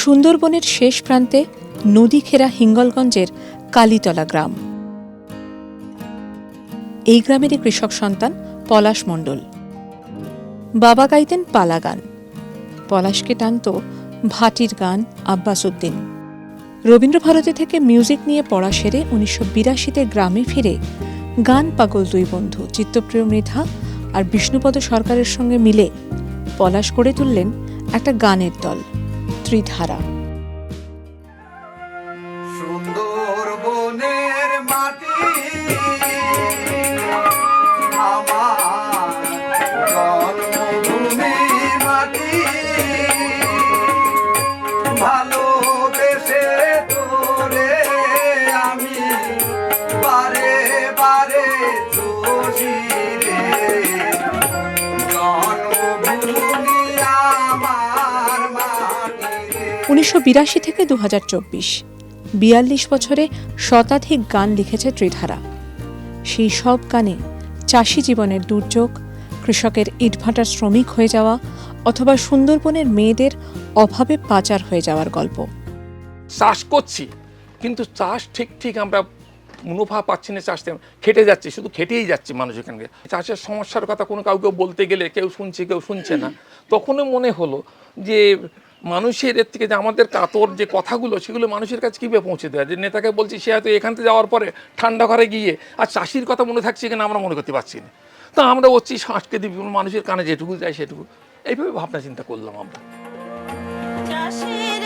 সুন্দরবনের শেষ প্রান্তে নদী ঘেরা হিঙ্গলগঞ্জের কালীতলা গ্রাম। এই গ্রামেরই কৃষক সন্তান পলাশ মণ্ডল। বাবা গাইতেন পালা গান পলাশকে টানত ভাটির গান আব্বাস উদ্দিন রবীন্দ্রভারতী থেকে মিউজিক নিয়ে পড়া সেরে উনিশশো বিরাশিতে গ্রামে ফিরে গান পাগল দুই বন্ধু, চিত্তপ্রিয় মৃধা আর বিষ্ণুপদ সরকারের সঙ্গে মিলে পলাশ করে তুললেন একটা গানের দল। ত্রিধারা উনিশশো বিরাশি থেকে দু হাজার চব্বিশ। বিয়াল্লিশ বছরে শতাধিক গান লিখেছে ত্রিধারা। সেই সব গানে চাষি জীবনের দুর্যোগ, কৃষকের ইটভাটার শ্রমিক হয়ে যাওয়া অথবা সুন্দরবনের মেয়েদের অভাবে পাচার হয়ে যাওয়ার গল্প। চাষ করছি, কিন্তু চাষ ঠিক ঠিক আমরা মুনাফা পাচ্ছি না চাষ খেটে যাচ্ছি, শুধু খেটেই যাচ্ছি মানুষ এখানে চাষের সমস্যার কথা কোনো কাউকে বলতে গেলে কেউ শুনছে কেউ শুনছে না। তখনই মনে হলো যে মানুষের এর থেকে যে আমাদের কাতর যে কথাগুলো, সেগুলো মানুষের কাছে কীভাবে পৌঁছে দেওয়া যে নেতাকে বলছি, সে হয়তো এখান থেকে যাওয়ার পরে ঠান্ডা ঘরে গিয়ে, আর চাষির কথা মনে থাকছে কিনা আমরা মনে করতে পারছি না। তা আমরা হচ্ছি সাংস্কৃতিক মানুষের কানে যেটুকু যায় সেটুকু। এইভাবে ভাবনা চিন্তা করলাম আমরা। চাষের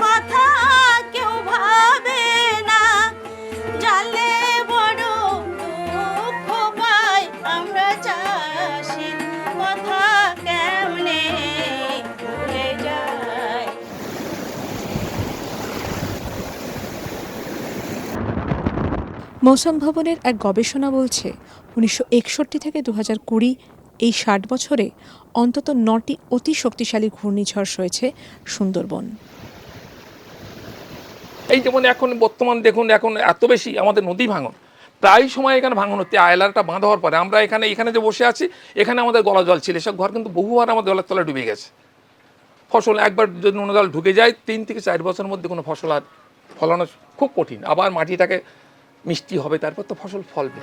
কথা কেউ ভাবে মৌসুম ভবনের এক গবেষণা বলছে, উনিশশো একষট্টি থেকে দু হাজার কুড়ি এই ষাট বছরে অন্তত নটি অতি শক্তিশালী ঘূর্ণিঝড় সয়েছে সুন্দরবন। এই যেমন এখন বর্তমান দেখুন, এখন এত বেশি আমাদের নদী ভাঙন, প্রায় সময় এখানে ভাঙন হচ্ছে আয়লারটা বাঁধ হওয়ার পরে আমরা এখানে এখানে যে বসে আছি, এখানে আমাদের গলা জল ছিল, এসব ঘর কিন্তু বহুবার আমাদের গলার তলায় ডুবে গেছে। ফসল একবার যদি নুন জল ঢুকে যায়, তিন থেকে চার বছরের মধ্যে কোনো ফসল আর ফলানো খুব কঠিন, আবার মাটিটাকে মিষ্টি হবে তারপর তো ফসল ফলবে।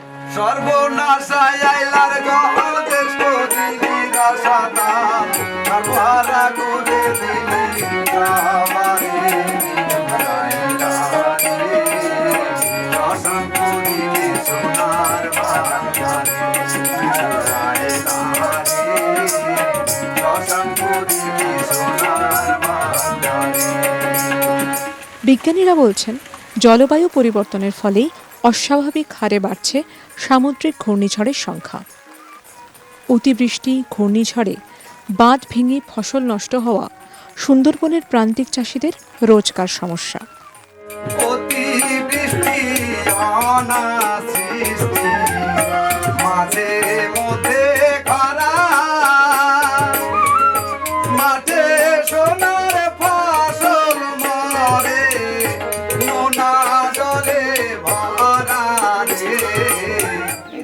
বিজ্ঞানীরা বলছেন জলবায়ু পরিবর্তনের ফলেই অস্বাভাবিক হারে বাড়ছে সামুদ্রিক ঘূর্ণিঝড়ের সংখ্যা। অতিবৃষ্টি, ঘূর্ণিঝড়ে বাঁধ ভেঙে ফসল নষ্ট হওয়া সুন্দরবনের প্রান্তিক চাষিদের রোজকার সমস্যা। অতি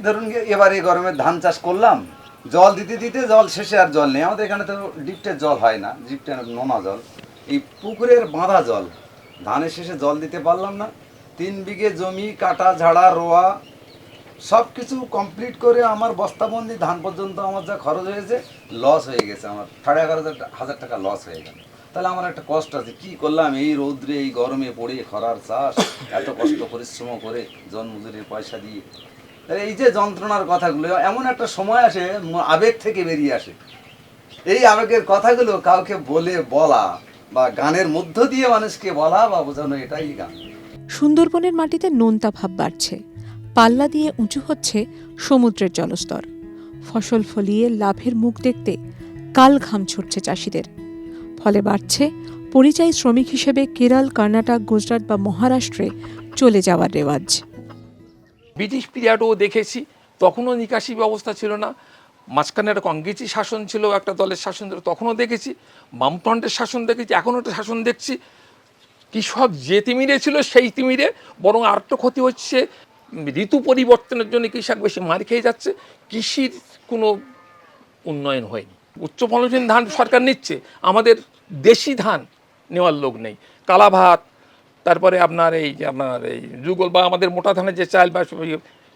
ধরুন এবারে গরমে ধান চাষ করলাম, জল দিতে দিতে জল শেষে আর জল নেই। আমাদের এখানে তো ডিপটের জল হয় না ডিপটের নোনা জল। এই পুকুরের বাঁধা জল, ধানের শেষে জল দিতে পারলাম না। তিন বিঘে জমি, কাটা, ঝাড়া, রোয়া সব কিছু কমপ্লিট করে আমার বস্তাবন্দি ধান পর্যন্ত আমার যা খরচ হয়েছে লস হয়ে গেছে আমার। সাড়ে এগারো হাজার- টাকা লস হয়ে গেল। তাহলে আমার একটা কষ্ট আছে, কি করলাম? এই রৌদ্রে, এই গরমে পড়ে খরার চাষ, এত কষ্ট, পরিশ্রম করে জন্মজুরির পয়সা দিয়ে এই যে যন্ত্রণার কথাগুলো, এমন একটা সময় আসে আবেগ থেকে বেরিয়ে আসে। এই আবেগের কথাগুলো কাউকে বলে বলা বা গানের মধ্য দিয়ে মানুষকে বলা বা বোঝানো, এটাই গান। সুন্দরবনের মাটিতে নোনতা ভাব বাড়ছে। পাল্লা দিয়ে উঁচু হচ্ছে সমুদ্রের জলস্তর। ফসল ফলিয়ে লাভের মুখ দেখতে কাল ঘাম ছুটছে চাষিদের। ফলে বাড়ছে পরিযায়ী শ্রমিক হিসেবে কেরল, কর্ণাটক, গুজরাট বা মহারাষ্ট্রে চলে যাওয়ার রেওয়াজ। ব্রিটিশ পিরিয়ডও দেখেছি, তখনও নিকাশি ব্যবস্থা ছিল না। মাঝখানে একটা কংগ্রেসি শাসন ছিল, একটা দলের শাসন ছিল, তখনও দেখেছি। বামফ্রন্টের শাসন দেখেছি, এখনও একটা শাসন দেখছি। কৃষক যে তিমিরে ছিল সেই তিমিরে, বরং আরেকটা ক্ষতি হচ্ছে, ঋতু পরিবর্তনের জন্য কৃষক বেশি মার খেয়ে যাচ্ছে, কৃষির কোনো উন্নয়ন হয়নি। উচ্চ ফলনশীল ধান সরকার নিচ্ছে, আমাদের দেশি ধান নেওয়ার লোক নেই। কালা ভাত তারপরে আপনার এই যে আপনার এই যুগল বা আমাদের মোটা ধানের যে চাল বা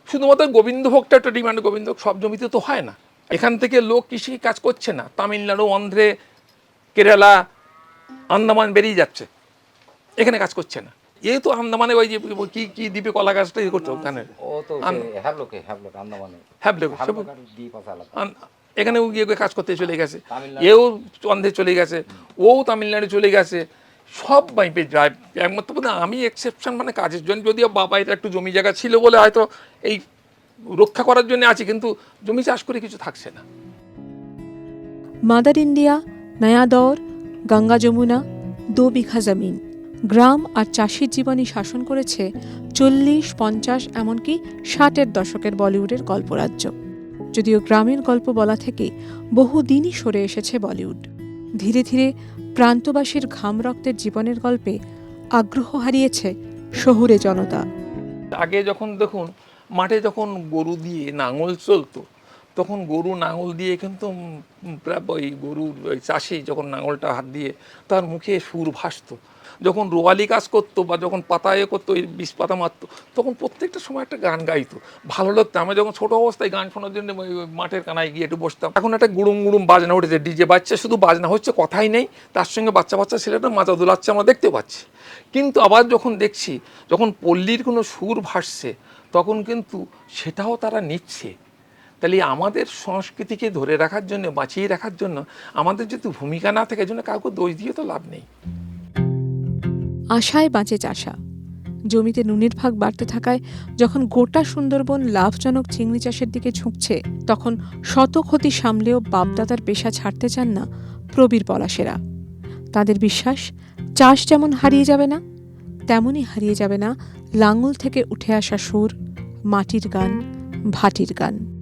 শুধুমাত্র গোবিন্দভোগটা একটা ডিমান্ড গোবিন্দভোগ সব জমিতে তো হয় না। এখান থেকে লোক কৃষি কাজ করছে না। তামিলনাড়ু অন্ধ্রে কেরালা আন্দামান বেরিয়ে যাচ্ছে। এখানে কাজ করছে না। এই তো আন্দামানে ওই যে কি কি দ্বীপে কলা গাছটা ইয়ে করছে ওখানে এখানেও গিয়ে গিয়ে কাজ করতে চলে গেছে। এও অন্ধে চলে গেছে। ও তামিলনাড়ু চলে গেছে। সব বাইপে যায়। একমাত্র বোধ আমি এক্সেপশন মানে কাজের জন্য যদিও বাবা এটা একটু জমি জায়গা ছিল বলে হয়তো এই রক্ষা করার জন্য আছি, কিন্তু জমি চাষ করে কিছু থাকছে না। মাদার ইন্ডিয়া নয়া দৌর গঙ্গা যমুনা, দু বিঘা জমিন গ্রাম আর চাষির জীবনই শাসন করেছে চল্লিশ, পঞ্চাশ, এমনকি ষাটের দশকের বলিউডের গল্পরাজ্য। যদিও গ্রামের গল্প বলা থেকে বহুদিনই সরে এসেছে বলিউড। ধীরে ধীরে প্রান্তবাসীর ঘাম রক্তের জীবনের গল্পে আগ্রহ হারিয়েছে শহুরে জনতা। আগে যখন দেখুন, মাঠে যখন গরু দিয়ে নাঙল চলতো, তখন গরু নাঙল দিয়ে কিন্তু ওই গরুর ওই চাষি যখন নাঙলটা হাত দিয়ে তার মুখে সুর ভাসতো। যখন রোয়ালি কাজ করতো বা যখন পাতায় করতো ওই বিষ পাতা মারতো, তখন প্রত্যেকটা সময় একটা গান গাইতো। ভালো লাগতো। আমরা যখন ছোট অবস্থায় গান শোনার জন্য মাঠের কানায় গিয়ে একটু বসতাম, এখন একটা গুড়ুম গুড়ুম বাজনা উঠেছে। ডিজে বাচ্চা শুধু বাজনা হচ্ছে, কথাই নেই। তার সঙ্গে বাচ্চা বাচ্চা ছেলেটা মাথা দোলাচ্ছে, আমরা দেখতে পাচ্ছি। কিন্তু আবার যখন দেখছি, যখন পল্লীর কোনো সুর ভাসছে, তখন কিন্তু সেটাও তারা নিচ্ছে। তাহলে আমাদের সংস্কৃতিকে ধরে রাখার জন্য, বাঁচিয়ে রাখার জন্য আমাদের যদি ভূমিকা না থাকে জন্য কাউকে দোষ দিয়ে তো লাভ নেই। আশায় বাঁচে চাষা। জমিতে নুনের ভাগ বাড়তে থাকায় যখন গোটা সুন্দরবন লাভজনক চিংড়ি চাষের দিকে ঝুঁকছে, তখন শত ক্ষতি সামলেও বাপদাদার পেশা ছাড়তে চান না প্রবীর পলাশেরা। তাদের বিশ্বাস, চাষ যেমন হারিয়ে যাবে না, তেমনই হারিয়ে যাবে না লাঙল থেকে উঠে আসা সুর, মাটির গান, ভাটির গান।